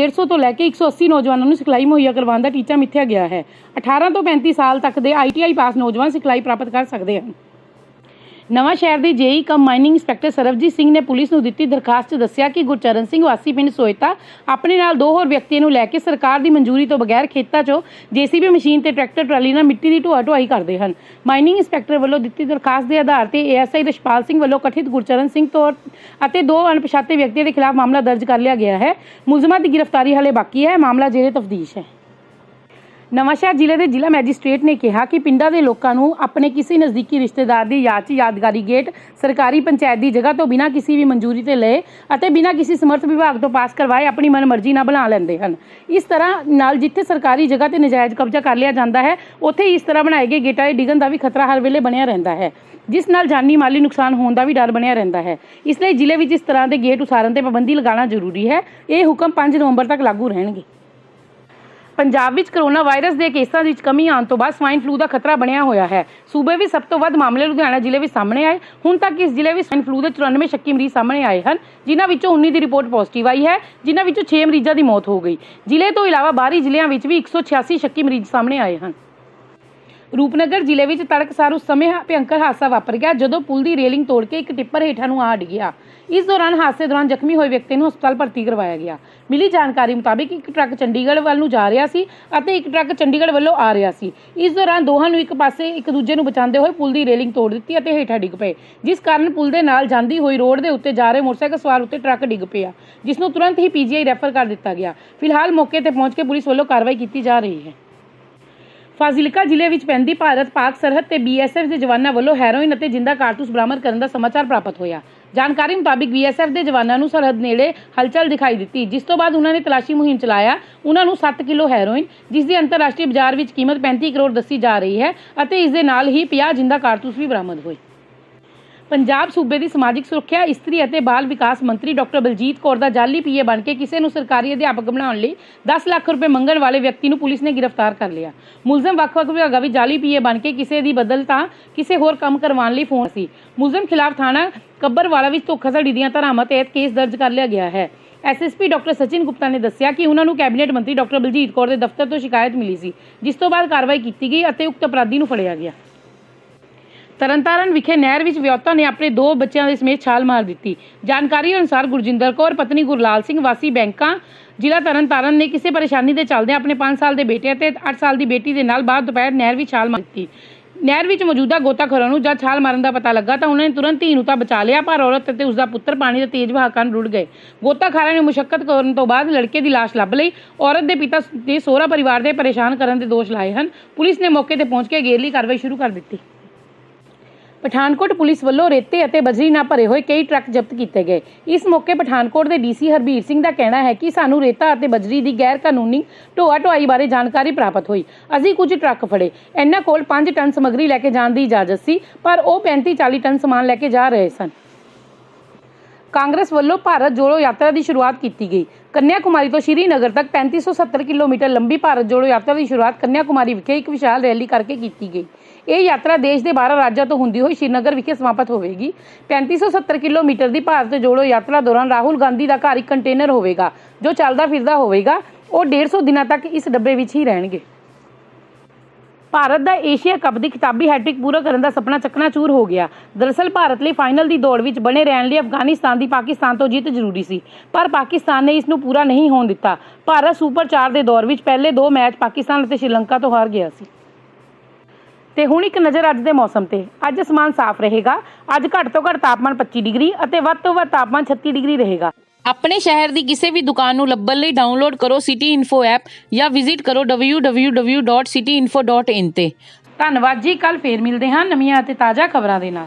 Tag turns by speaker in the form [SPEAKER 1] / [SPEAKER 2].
[SPEAKER 1] 150 ਤੋਂ ਲੈ ਕੇ 180 ਨੌਜਵਾਨਾਂ ਨੂੰ ਸਿਖਲਾਈ ਮੁਹੱਈਆ ਕਰਵਾਉਣ ਦਾ ਟੀਚਾ ਮਿੱਥਿਆ ਗਿਆ ਹੈ। 18 ਤੋਂ 35 ਸਾਲ ਤੱਕ ਦੇ ਆਈਟੀਆਈ ਪਾਸ ਨੌਜਵਾਨ ਸਿਖਲਾਈ ਪ੍ਰਾਪਤ ਕਰ ਸਕਦੇ ਹਨ। ਨਵਾਂ ਸ਼ਹਿਰ ਦੇ JE cum mining inspector Sarvjit Singh ਨੇ ਪੁਲਿਸ ਨੂੰ ਦਿੱਤੀ ਦਰਖਾਸਤ 'ਚ ਦੱਸਿਆ ਕਿ ਗੁਰਚਰਨ ਸਿੰਘ ਵਾਸੀ ਪਿੰਡ ਸੋਇਤਾ ਆਪਣੇ ਨਾਲ ਦੋ ਹੋਰ ਵਿਅਕਤੀਆਂ ਨੂੰ ਲੈ ਕੇ ਸਰਕਾਰ ਦੀ ਮਨਜ਼ੂਰੀ ਤੋਂ ਬਗੈਰ ਖੇਤਾਂ 'ਚੋਂ ਜੀਸੀਬੀ ਮਸ਼ੀਨ ਤੇ ਟਰੈਕਟਰ, ਟਰਾਲੀ ਨਾਲ ਮਿੱਟੀ ਦੀ ਢੋਆ ਢੁਆਈ ਕਰਦੇ ਹਨ। ਮਾਈਨਿੰਗ ਇੰਸਪੈਕਟਰ ਵੱਲੋਂ ਦਿੱਤੀ ਦਰਖਾਸਤ ਦੇ ਆਧਾਰ ਤੇ ਏਐਸਆਈ ਰਸ਼ਪਾਲ ਸਿੰਘ ਵੱਲੋਂ ਕਥਿਤ ਗੁਰਚਰਨ ਸਿੰਘ ਤੋਂ ਅਤੇ ਦੋ ਅਣਪਛਾਤੇ ਵਿਅਕਤੀਆਂ ਦੇ ਖਿਲਾਫ ਮਾਮਲਾ ਦਰਜ ਕਰ ਲਿਆ ਗਿਆ ਹੈ। ਮੁਲਜ਼ਮਾਂ ਦੀ ਗ੍ਰਿਫਤਾਰੀ ਹਾਲੇ ਬਾਕੀ ਹੈ। ਮਾਮਲਾ ਜੇਰੇ ਤਫਦੀਸ਼ ਹੈ। ਨਵਾਂਸ਼ਹਿਰ ਜ਼ਿਲ੍ਹੇ ਦੇ ਜ਼ਿਲ੍ਹਾ ਮੈਜਿਸਟ੍ਰੇਟ ਨੇ ਕਿਹਾ ਕਿ ਪਿੰਡਾਂ ਦੇ ਲੋਕਾਂ ਨੂੰ ਆਪਣੇ ਕਿਸੇ ਨਜ਼ਦੀਕੀ ਰਿਸ਼ਤੇਦਾਰ ਦੀ ਯਾਦ 'ਚ ਯਾਦਗਾਰੀ ਗੇਟ ਸਰਕਾਰੀ ਪੰਚਾਇਤ ਦੀ ਜਗ੍ਹਾ ਤੋਂ ਬਿਨਾਂ ਕਿਸੇ ਵੀ ਮਨਜ਼ੂਰੀ ਤੇ ਲਏ ਅਤੇ ਬਿਨਾਂ ਕਿਸੇ ਸਮਰਥ ਵਿਭਾਗ ਤੋਂ ਪਾਸ ਕਰਵਾਏ ਆਪਣੀ ਮਨਮਰਜ਼ੀ ਨਾਲ ਬਣਾ ਲੈਂਦੇ ਹਨ। ਇਸ ਤਰ੍ਹਾਂ ਨਾਲ ਜਿੱਥੇ ਸਰਕਾਰੀ ਜਗ੍ਹਾ ਤੇ ਨਜਾਇਜ਼ ਕਬਜ਼ਾ ਕਰ ਲਿਆ ਜਾਂਦਾ ਹੈ, ਉੱਥੇ ਇਸ ਤਰ੍ਹਾਂ ਬਣਾਏ ਗਏ ਗੇਟਾਂ ਦੇ ਡਿੱਗਣ ਦਾ ਵੀ ਖਤਰਾ ਹਰ ਵੇਲੇ ਬਣਿਆ ਰਹਿੰਦਾ ਹੈ, ਜਿਸ ਨਾਲ ਜਾਨੀ ਮਾਲੀ ਨੁਕਸਾਨ ਹੋਣ ਦਾ ਵੀ ਡਰ ਬਣਿਆ ਰਹਿੰਦਾ ਹੈ। ਇਸ ਲਈ ਜ਼ਿਲ੍ਹੇ ਵਿੱਚ ਇਸ ਤਰ੍ਹਾਂ ਦੇ ਗੇਟ ਉਸਾਰਨ ਤੇ ਪਾਬੰਦੀ ਲਗਾਉਣਾ ਜ਼ਰੂਰੀ ਹੈ। ਇਹ ਹੁਕਮ 5 ਨਵੰਬਰ ਤੱਕ ਲਾਗੂ ਰਹਿਣਗੇ। ਪੰਜਾਬ ਵਿੱਚ ਕਰੋਨਾ ਵਾਇਰਸ ਦੇ ਕੇਸਾਂ ਵਿੱਚ ਕਮੀ ਆਉਣ ਤੋਂ ਬਾਅਦ ਸਵਾਈਨ ਫਲੂ ਦਾ ਖਤਰਾ ਬਣਿਆ ਹੋਇਆ ਹੈ। ਸੂਬੇ ਵਿੱਚ ਸਭ ਤੋਂ ਵੱਧ ਮਾਮਲੇ ਲੁਧਿਆਣਾ ਜ਼ਿਲ੍ਹੇ ਵਿੱਚ ਸਾਹਮਣੇ ਆਏ। ਹੁਣ ਤੱਕ ਇਸ ਜ਼ਿਲ੍ਹੇ ਵਿੱਚ ਸਵਾਈਨ ਫਲੂ ਦੇ 94 ਸ਼ੱਕੀ ਮਰੀਜ਼ ਸਾਹਮਣੇ ਆਏ ਹਨ, ਜਿਨ੍ਹਾਂ ਵਿੱਚੋਂ 19 ਦੀ ਰਿਪੋਰਟ ਪੋਜ਼ਿਟਿਵ ਆਈ ਹੈ, ਜਿਨ੍ਹਾਂ ਵਿੱਚੋਂ 6 ਮਰੀਜ਼ਾਂ ਦੀ ਮੌਤ ਹੋ ਗਈ। ਜ਼ਿਲ੍ਹੇ ਤੋਂ ਇਲਾਵਾ ਬਾਹਰੀ ਜ਼ਿਲ੍ਹਿਆਂ ਵਿੱਚ ਵੀ 186 ਸ਼ੱਕੀ ਮਰੀਜ਼ ਸਾਹਮਣੇ ਆਏ ਹਨ। ਰੂਪਨਗਰ ਜ਼ਿਲ੍ਹੇ ਵਿੱਚ ਤੜਕਸਾਰ ਉਸ ਸਮੇਂ ਭਿਅੰਕਰ ਹਾਦਸਾ ਵਾਪਰ ਗਿਆ ਜਦੋਂ ਪੁਲ ਦੀ ਰੇਲਿੰਗ ਤੋੜ ਕੇ ਇੱਕ ਟਿੱਪਰ ਹੇਠਾਂ ਨੂੰ ਆ ਡਿੱਗਿਆ ਇਸ ਦੌਰਾਨ ਹਾਦਸੇ ਦੌਰਾਨ ਜ਼ਖਮੀ ਹੋਏ ਵਿਅਕਤੀ ਨੂੰ ਹਸਪਤਾਲ ਭਰਤੀ ਕਰਵਾਇਆ ਗਿਆ। ਮਿਲੀ ਜਾਣਕਾਰੀ ਮੁਤਾਬਿਕ ਇੱਕ ਟਰੱਕ ਚੰਡੀਗੜ੍ਹ ਵੱਲ ਨੂੰ ਜਾ ਰਿਹਾ ਸੀ ਅਤੇ ਇੱਕ ਟਰੱਕ ਚੰਡੀਗੜ੍ਹ ਵੱਲੋਂ ਆ ਰਿਹਾ ਸੀ। ਇਸ ਦੌਰਾਨ ਦੋਹਾਂ ਨੂੰ ਇੱਕ ਪਾਸੇ ਇੱਕ ਦੂਜੇ ਨੂੰ ਬਚਾਉਂਦੇ ਹੋਏ ਪੁਲ ਦੀ ਰੇਲਿੰਗ ਤੋੜ ਦਿੱਤੀ ਅਤੇ ਹੇਠਾਂ ਡਿੱਗ ਪਏ। ਜਿਸ ਕਾਰਨ ਪੁਲ ਦੇ ਨਾਲ ਜਾਂਦੀ ਹੋਈ ਰੋਡ ਦੇ ਉੱਤੇ ਜਾ ਰਹੇ ਮੋਟਰਸਾਈਕਲ ਸਵਾਰ ਉੱਤੇ ਟਰੱਕ ਡਿੱਗ ਪਿਆ, ਜਿਸ ਨੂੰ ਤੁਰੰਤ ਹੀ ਪੀਜੀਆਈ ਰੈਫਰ ਕਰ ਦਿੱਤਾ ਗਿਆ। ਫਿਲਹਾਲ ਮੌਕੇ ਤੇ ਪਹੁੰਚ ਕੇ ਪੁਲਿਸ ਵੱਲੋਂ ਕਾਰਵਾਈ ਕੀਤੀ ਜਾ ਰਹੀ ਹੈ। ਫਾਜ਼ਿਲਕਾ ਜ਼ਿਲ੍ਹੇ ਵਿੱਚ ਪੈਂਦੀ ਭਾਰਤ ਪਾਕ ਸਰਹੱਦ ਤੇ ਬੀਐਸਐਫ ਦੇ ਜਵਾਨਾਂ ਵੱਲੋਂ ਹੈਰੋਇਨ ਅਤੇ ਜਿੰਦਾ ਕਾਰਤੂਸ ਬਰਾਮਦ ਕਰਨ ਦਾ ਸਮਾਚਾਰ ਪ੍ਰਾਪਤ ਹੋਇਆ। ਜਾਣਕਾਰੀ ਮੁਤਾਬਿਕ ਬੀਐਸਐਫ ਦੇ ਜਵਾਨਾਂ ਨੂੰ ਸਰਹੱਦ ਨੇੜੇ ਹਲਚਲ ਦਿਖਾਈ ਦਿੱਤੀ, ਜਿਸ ਤੋਂ ਬਾਅਦ ਉਹਨਾਂ ਨੇ ਤਲਾਸ਼ੀ ਮੁਹਿੰਮ ਚਲਾਇਆ। ਉਹਨਾਂ ਨੂੰ 7 ਕਿਲੋ ਹੈਰੋਇਨ, ਜਿਸ ਦੀ ਅੰਤਰਰਾਸ਼ਟਰੀ ਬਾਜ਼ਾਰ ਵਿੱਚ ਕੀਮਤ 35 ਕਰੋੜ ਦੱਸੀ ਜਾ ਰਹੀ ਹੈ ਅਤੇ ਇਸ ਦੇ ਨਾਲ ਹੀ 50 ਜਿੰਦਾ ਕਾਰਤੂਸ ਵੀ ਬਰਾਮਦ ਹੋਏ। ਪੰਜਾਬ ਸੂਬੇ ਦੀ ਸਮਾਜਿਕ ਸੁਰੱਖਿਆ, ਇਸਤਰੀ ਅਤੇ ਬਾਲ ਵਿਕਾਸ ਮੰਤਰੀ ਡਾਕਟਰ ਬਲਜੀਤ ਕੌਰ ਦਾ ਜਾਲੀ ਪੀਏ ਬਣ ਕੇ ਕਿਸੇ ਨੂੰ ਸਰਕਾਰੀ ਅਧਿਆਪਕ ਬਣਾਉਣ ਲਈ 10 ਲੱਖ ਰੁਪਏ ਮੰਗਣ ਵਾਲੇ ਵਿਅਕਤੀ ਨੂੰ ਪੁਲਿਸ ਨੇ ਗ੍ਰਿਫਤਾਰ ਕਰ ਲਿਆ। ਮੁਲਜ਼ਮ ਵੱਖ-ਵੱਖ ਵਿਭਾਗਾਂ ਵਿੱਚ ਜਾਲੀ ਪੀਏ ਬਣ ਕੇ ਕਿਸੇ ਦੀ ਬਦਲ ਤਾਂ ਕਿਸੇ ਹੋਰ ਕੰਮ ਕਰਵਾਉਣ ਲਈ ਫੋਨ ਸੀ। ਮੁਲਜ਼ਮ ਖਿਲਾਫ ਥਾਣਾ ਕੱਬਰਵਾਲਾ ਵਿੱਚ ਧੋਖਾਧੜੀ ਦੀਆਂ ਧਾਰਾਵਾਂ ਤਹਿਤ ਕੇਸ ਦਰਜ ਕਰ ਲਿਆ ਗਿਆ ਹੈ। ਐਸਐਸਪੀ ਡਾਕਟਰ ਸਚਿਨ ਗੁਪਤਾ ਨੇ ਦੱਸਿਆ ਕਿ ਉਹਨਾਂ ਨੂੰ ਕੈਬਨਿਟ ਮੰਤਰੀ ਡਾਕਟਰ ਬਲਜੀਤ ਕੌਰ ਦੇ ਦਫ਼ਤਰ ਤੋਂ ਸ਼ਿਕਾਇਤ ਮਿਲੀ ਸੀ, ਜਿਸ ਤੋਂ ਬਾਅਦ ਕਾਰਵਾਈ ਕੀਤੀ ਗਈ ਅਤੇ ਉਕਤ ਅਪਰਾਧੀ ਨੂੰ ਫੜਿਆ ਗਿਆ। ਤਰਨਤਾਰਨ ਵਿਖੇ ਨਹਿਰ ਵਿੱਚ ਵਿਅਕਤਾ ਨੇ ਆਪਣੇ ਦੋ ਬੱਚਿਆਂ ਦੇ ਸਮੇਤ ਛਾਲ ਮਾਰ ਦਿੱਤੀ। ਜਾਣਕਾਰੀ ਅਨੁਸਾਰ ਗੁਰਜਿੰਦਰ ਕੌਰ, ਪਤਨੀ ਗੁਰਲਾਲ ਸਿੰਘ, ਵਾਸੀ ਬੈਂਕਾਂ, ਜ਼ਿਲ੍ਹਾ ਤਰਨਤਾਰਨ ਨੇ ਕਿਸੇ ਪਰੇਸ਼ਾਨੀ ਦੇ ਚੱਲਦਿਆਂ ਆਪਣੇ 5 ਸਾਲ ਦੇ ਬੇਟੇ ਅਤੇ 8 ਸਾਲ ਦੀ ਬੇਟੀ ਦੇ ਨਾਲ ਬਾਅਦ ਦੁਪਹਿਰ ਨਹਿਰ ਵਿੱਚ ਛਾਲ ਮਾਰ ਦਿੱਤੀ। ਨਹਿਰ ਵਿੱਚ ਮੌਜੂਦਾ ਗੋਤਾਖੋਰਾਂ ਨੂੰ ਜਦ ਛਾਲ ਮਾਰਨ ਦਾ ਪਤਾ ਲੱਗਾ ਤਾਂ ਉਹਨਾਂ ਨੇ ਤੁਰੰਤ ਧੀ ਨੂੰ ਤਾਂ ਬਚਾ ਲਿਆ, ਪਰ ਔਰਤ ਅਤੇ ਉਸ ਦਾ ਪੁੱਤਰ ਪਾਣੀ ਦੇ ਤੇਜ਼ ਵਹਾਅ ਕਾਰਨ ਰੁੜ ਗਏ। ਗੋਤਾਖੋਰਾਂ ਨੇ ਮੁਸ਼ੱਕਤ ਕਰਨ ਤੋਂ ਬਾਅਦ ਲੜਕੇ ਦੀ ਲਾਸ਼ ਲੱਭ ਲਈ। ਔਰਤ ਦੇ ਪਿਤਾ ਦੇ ਸਹੁਰਾ ਪਰਿਵਾਰ ਦੇ ਪਰੇਸ਼ਾਨ ਕਰਨ ਦੇ ਦੋਸ਼ ਲਾਏ ਹਨ। ਪੁਲਿਸ ਨੇ ਮੌਕੇ ਤੇ ਪਹੁੰਚ ਕੇ ਅਗੇਰਲੀ ਕਾਰਵਾਈ ਸ਼ੁਰੂ ਕਰ ਦਿੱਤੀ। ਪਠਾਨਕੋਟ ਪੁਲਿਸ ਵੱਲੋਂ ਰੇਤੇ ਅਤੇ ਬਜਰੀ ਨਾਲ ਭਰੇ ਹੋਏ ਕਈ ਟਰੱਕ ਜ਼ਬਤ ਕੀਤੇ ਗਏ। ਇਸ ਮੌਕੇ ਪਠਾਨਕੋਟ ਦੇ ਡੀਸੀ ਹਰਬੀਰ ਸਿੰਘ ਦਾ ਕਹਿਣਾ ਹੈ ਕਿ ਸਾਨੂੰ ਰੇਤਾ ਅਤੇ ਬਜਰੀ ਦੀ ਗੈਰ ਕਾਨੂੰਨੀ ਢੋਆ ਢੁਆਈ ਬਾਰੇ ਜਾਣਕਾਰੀ ਪ੍ਰਾਪਤ ਹੋਈ। ਅਸੀਂ ਕੁਝ ਟਰੱਕ ਫੜੇ। ਇਹਨਾਂ ਕੋਲ 5 ਟਨ ਸਮੱਗਰੀ ਲੈ ਕੇ ਜਾਣ ਦੀ ਇਜਾਜ਼ਤ ਸੀ, ਪਰ ਉਹ 35 40 ਟਨ ਸਮਾਨ ਲੈ ਕੇ ਜਾ ਰਹੇ ਸਨ। ਕਾਂਗਰਸ ਵੱਲੋਂ ਭਾਰਤ ਜੋੜੋ ਯਾਤਰਾ ਦੀ ਸ਼ੁਰੂਆਤ ਕੀਤੀ ਗਈ। ਕੰਨਿਆ ਕੁਮਾਰੀ ਤੋਂ ਸ਼੍ਰੀਨਗਰ ਤੱਕ 3570 ਕਿਲੋਮੀਟਰ ਲੰਬੀ ਭਾਰਤ ਜੋੜੋ ਯਾਤਰਾ ਦੀ ਸ਼ੁਰੂਆਤ ਕੰਨਿਆ ਕੁਮਾਰੀ ਵਿਖੇ ਇੱਕ ਵਿਸ਼ਾਲ ਰੈਲੀ ਕਰਕੇ ਕੀਤੀ ਗਈ। ਇਹ ਯਾਤਰਾ ਦੇਸ਼ ਦੇ 12 ਰਾਜਾਂ ਤੋਂ ਹੁੰਦੀ ਹੋਈ ਸ਼੍ਰੀਨਗਰ ਵਿਖੇ ਸਮਾਪਤ ਹੋਵੇਗੀ। 3570 ਕਿਲੋਮੀਟਰ ਦੀ ਭਾਰਤ ਜੋੜੋ ਯਾਤਰਾ ਦੌਰਾਨ ਰਾਹੁਲ ਗਾਂਧੀ ਦਾ ਘਰ ਇੱਕ ਕੰਟੇਨਰ ਹੋਵੇਗਾ, ਜੋ ਚੱਲਦਾ ਫਿਰਦਾ ਹੋਵੇਗਾ। ਉਹ 150 ਦਿਨਾਂ ਤੱਕ ਇਸ ਡੱਬੇ ਵਿੱਚ ਹੀ ਰਹਿਣਗੇ। ਭਾਰਤ ਦਾ ਏਸ਼ੀਆ ਕੱਪ ਦੀ ਖਿਤਾਬੀ ਹੈਟ੍ਰਿਕ ਪੂਰਾ ਕਰਨ ਦਾ ਸੁਪਨਾ ਚੱਕਨਾਚੂਰ ਹੋ ਗਿਆ। ਦਰਅਸਲ ਭਾਰਤ ਲਈ ਫਾਈਨਲ ਦੀ ਦੌੜ ਵਿੱਚ ਬਣੇ ਰਹਿਣ ਲਈ ਅਫਗਾਨਿਸਤਾਨ ਦੀ ਪਾਕਿਸਤਾਨ ਤੋਂ ਜਿੱਤ ਜ਼ਰੂਰੀ ਸੀ। ਪਰ ਪਾਕਿਸਤਾਨ ਨੇ ਇਸ ਨੂੰ ਪੂਰਾ ਨਹੀਂ ਹੋਣ ਦਿੱਤਾ। ਭਾਰਤ ਸੁਪਰ 4 ਦੇ ਦੌਰ ਵਿੱਚ ਪਹਿਲੇ ਦੋ ਮੈਚ ਪਾਕਿਸਤਾਨ ਅਤੇ ਸ਼੍ਰੀਲੰਕਾ ਤੋਂ ਹਾਰ ਗਿਆ ਸੀ। ਤੇ ਹੁਣ ਇੱਕ ਨਜ਼ਰ ਅੱਜ ਦੇ ਮੌਸਮ ਤੇ। ਅੱਜ ਅਸਮਾਨ ਸਾਫ਼ ਰਹੇਗਾ। ਅੱਜ ਘੱਟ ਤੋਂ ਘੱਟ ਤਾਪਮਾਨ 25 ਡਿਗਰੀ ਅਤੇ ਵੱਧ ਤੋਂ ਵੱਧ ਤਾਪਮਾਨ 36 ਡਿਗਰੀ ਰਹੇਗਾ। ਆਪਣੇ ਸ਼ਹਿਰ ਦੀ ਕਿਸੇ ਵੀ ਦੁਕਾਨ ਨੂੰ ਲੱਭਣ ਲਈ ਡਾਊਨਲੋਡ ਕਰੋ ਸਿਟੀ ਇਨਫੋ ਐਪ ਜਾਂ ਵਿਜ਼ਿਟ ਕਰੋ www.cityinfo.in ਤੇ। ਧੰਨਵਾਦ ਜੀ ਕੱਲ ਫੇਰ ਮਿਲਦੇ ਹਾਂ ਨਵੀਆਂ ਅਤੇ ਤਾਜ਼ਾ ਖਬਰਾਂ ਦੇ ਨਾਲ।